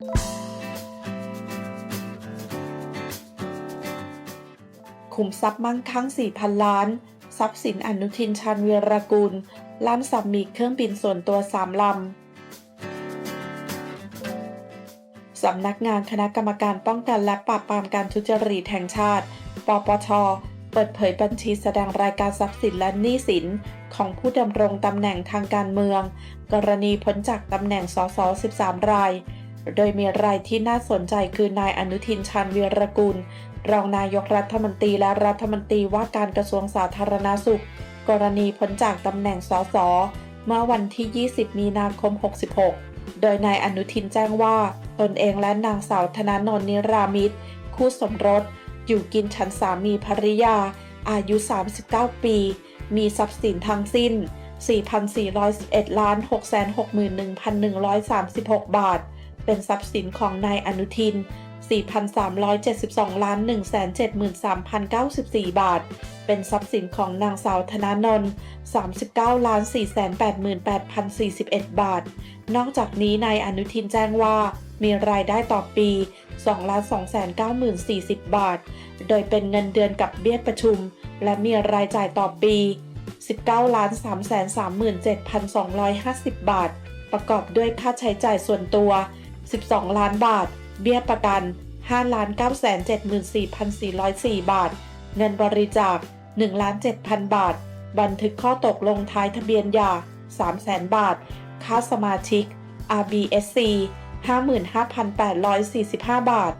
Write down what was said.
ขุมทรัพย์มั่งคั่ง 4,000 ล้าน ทรัพย์สินอนุทินชาญวีรกุลล้านสัมมีเครื่องบินส่วนตัว3ลำ สำนักงานคณะกรรมการป้องกันและปราบปรามการทุจริตแห่งชาติ ปปช เปิดเผยบัญชีแสดงรายการทรัพย์สินและหนี้สิน ของผู้ดำรงตำแหน่งทางการเมือง กรณีพ้นจากตำแหน่งสส 13 ราย โดยมีรายที่น่าสนใจคือนายอนุทินชาญวีรกุล รองนายกรัฐมนตรีและรัฐมนตรีว่าการกระทรวงสาธารณาสุข กรณีพ้นจากตำแหน่งสสเมื่อวันที่ 20 มีนาคม 66 โดยนายอนุทินแจ้งว่า ตนเองและนางสาวธนานนนิรามิตร คู่สมรส อยู่กินฉันสามีภริยา อายุ 39 ปี มีทรัพย์สินทั้งสิ้น 4,411ล้าน661,136 บาท เป็นทรัพย์สินของนายอนุทิน 4,372ล้าน173,094 บาท เป็นทรัพย์สินของนางสาวธนานนท์39ล้าน488,041 บาท นอกจากนี้นายอนุทินแจ้งว่ามีรายได้ต่อปี2ล้าน290,040 บาท โดยเป็นเงินเดือนกับเบี้ยประชุม และมีรายจ่ายต่อปี 19ล้าน337,250 บาท ประกอบด้วยค่าใช้จ่ายส่วนตัว 12 ล้านบาท เบี้ยประกัน5ล้าน974,404 บาท เงินบริจาค1ล้าน7,000 บาท บันทึกข้อตกลงท้ายทะเบียนหย่า 300,000 บาท ค่าสมาชิก RBSC 55,845 บาท